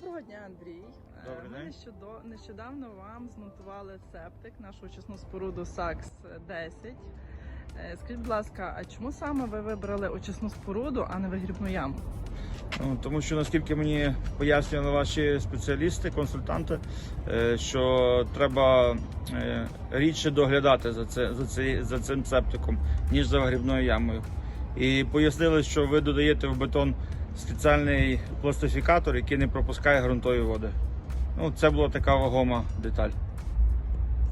Доброго дня, Андрій. Е, Добрий Ми нещодо- нещодавно вам змонтували септик, нашу очисну споруду САКС 10. Е, Скажіть, будь ласка, а чому саме ви вибрали очисну споруду, а не вигрібну яму? Ну, тому що наскільки мені пояснювали ваші спеціалісти, консультанти, е, що треба рідше доглядати за, це, за, це, за цим септиком, ніж за грібною ямою. І пояснили, що ви додаєте в бетон спеціальний пластифікатор, який не пропускає ґрунтові води. Ну, це була така вагома деталь.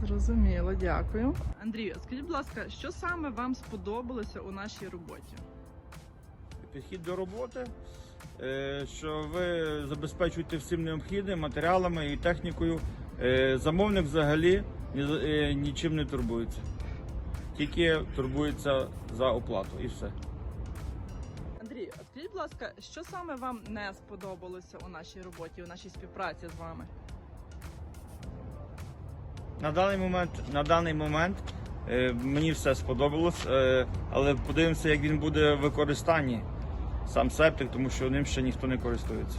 Зрозуміло, дякую. Андрію, скажіть, будь ласка, що саме вам сподобалося у нашій роботі? Підхід до роботи, е, що ви забезпечуєте всім необхідним матеріалами і технікою. Е, Замовник взагалі е, нічим не турбується. Тільки турбується за оплату і все. Скажіть, будь ласка, що саме вам не сподобалося у нашій роботі, у нашій співпраці з вами? На даний момент, на даний момент е, мені все сподобалось, е, але подивимося, як він буде в використанні. Сам септик, тому що ним ще ніхто не користується.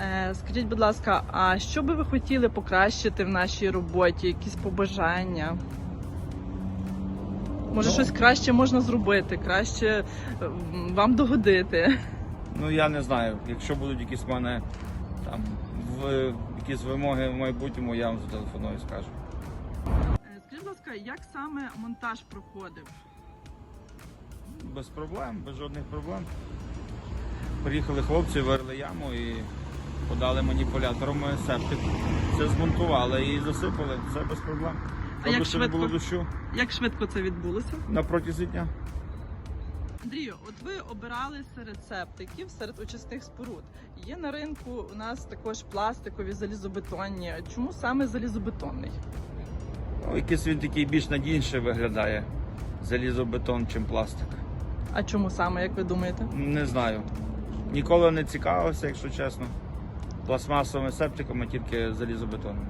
Е, Скажіть, будь ласка, а що би ви хотіли покращити в нашій роботі? Якісь побажання? Може, Ну. щось краще можна зробити, краще вам догодити. Ну я не знаю. Якщо будуть якісь в мене там в, якісь вимоги в майбутньому, я вам зателефоную і скажу. Е, Скажіть, будь ласка, як саме монтаж проходив? Без проблем, без жодних проблем. Приїхали хлопці, вирили яму і подали маніпулятором септик. Це змонтували і засипали. Все без проблем. А як не було швидко? дощу Як швидко це відбулося? на протязі дня. Андрію, от ви обирали серед септиків, серед очисних споруд. Є на ринку у нас також пластикові залізобетонні. Чому саме залізобетонний? Ну, якийсь він такий більш надійніше виглядає. Залізобетон, чим пластик. А чому саме, як ви думаєте? Не знаю. Ніколи не цікавився, якщо чесно. Пластмасовими септиками, тільки залізобетоном.